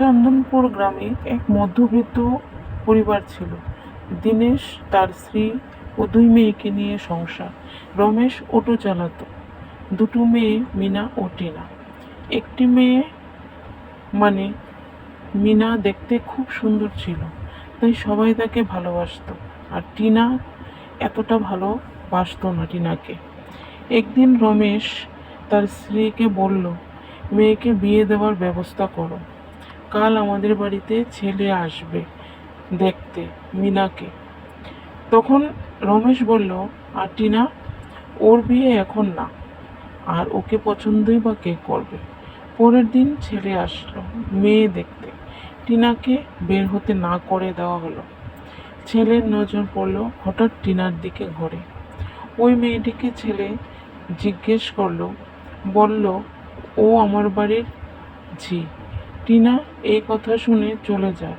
চন্দনপুর গ্রামে এক মধ্যবিত্ত পরিবার ছিল। দীনেশ তার স্ত্রী ও দুই মেয়েকে নিয়ে সংসার। রমেশ অটো চালাতো। দুটো মেয়ে মিনা ও টিনা। একটি মেয়ে মানে মিনা দেখতে খুব সুন্দর ছিল, তাই সবাই তাকে ভালোবাসতো। আর টিনা এতটা ভালোবাসতো না টিনাকে। একদিন রমেশ তার স্ত্রীকে বলল, মেয়েকে বিয়ে দেওয়ার ব্যবস্থা করো। কাল আমাদের বাড়িতে ছেলে আসবে দেখতে, মিনাকে। তখন রমেশ বলল আর টিনা ওর বিয়ে এখন না, আর ওকে পছন্দই বা কে করবে? পরের দিন ছেলে আসলো, মেয়ে দেখতে। টিনাকে বের হতে না করে দেওয়া হলো। ছেলের নজর পড়ল হঠাৎ টিনার দিকে ঘরে। ওই মেয়েটিকে ছেলে জিজ্ঞেস করল, বলল, ও আমার বাড়ির ঝি। টিনা এই কথা শুনে চলে যায়।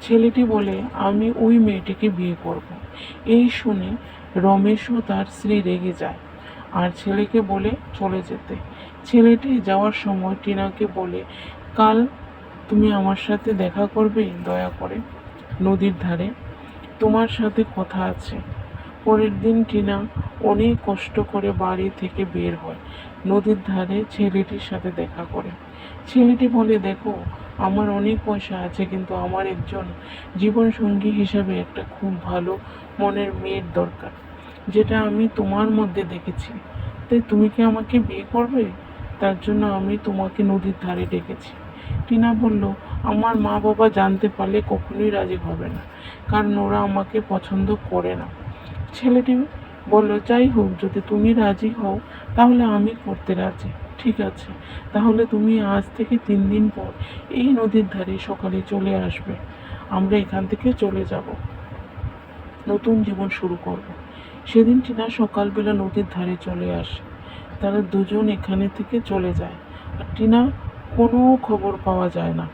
ছেলেটি বলে, আমি ওই মেয়েটিকে বিয়ে করব। এই শুনে রমেশও তার স্ত্রী রেগে যায় আর ছেলেকে বলে, চলে যেতে। ছেলেটি যাওয়ার সময় টিনাকে বলে, কাল তুমি আমার সাথে দেখা করবে, দয়া করে। নদীর ধারে তোমার সাথে কথা আছে। পরের দিন টিনা অনেক কষ্ট করে বাড়ি থেকে বের হয়। নদীর ধারে ছেলেটির সাথে দেখা করে। ছেলেটি বলে, দেখো, আমার অনেক পয়সা আছে, কিন্তু আমার একজন জীবনসঙ্গী হিসাবে একটা খুব ভালো মনের মেয়ের দরকার, যেটা আমি তোমার মধ্যে দেখেছি। তাই তুমি কি আমাকে বিয়ে করবে? তার জন্য আমি তোমাকে নদীর ধারে ডেকেছি। টিনা বলল, আমার মা বাবা জানতে পারলে কখনোই রাজি হবে না, কারণ ওরা আমাকে পছন্দ করে না। ছেলেটি বলল, যাই হোক, যদি তুমি রাজি হও, তাহলে আমি করতে রাজি। ঠিক আছে, তাহলে তুমি আজ থেকে তিন দিন পর এই নদীর ধারে সকালে চলে আসবে। আমরা এখান থেকে চলে যাব। নতুন জীবন শুরু করব। সেদিন টিনা সকালবেলা নদীর ধারে চলে আসে। তারা দুজন এখানে থেকে চলে যায়। আর টিনা কোনো খবর পাওয়া যায় না।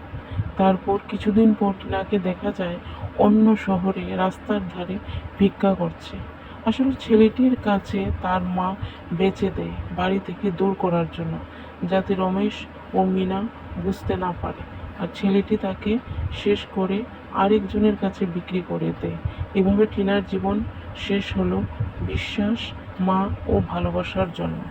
তারপর কিছুদিন পর টিনাকে দেখা যায় অন্য শহরে রাস্তার ধারে ভিক্ষা করছে। আসলে ছেলেটির কাছে তার মা বেঁচে দেয় বাড়ি থেকে দূর করার জন্য, যাতে রমেশ ও মিনা বুঝতে না পারে। আর ছেলেটি তাকে শেষ করে আরেকজনের কাছে বিক্রি করে দেয়। এভাবে টিনার জীবন শেষ হলো বিশ্বাস, মা ও ভালোবাসার জন্য।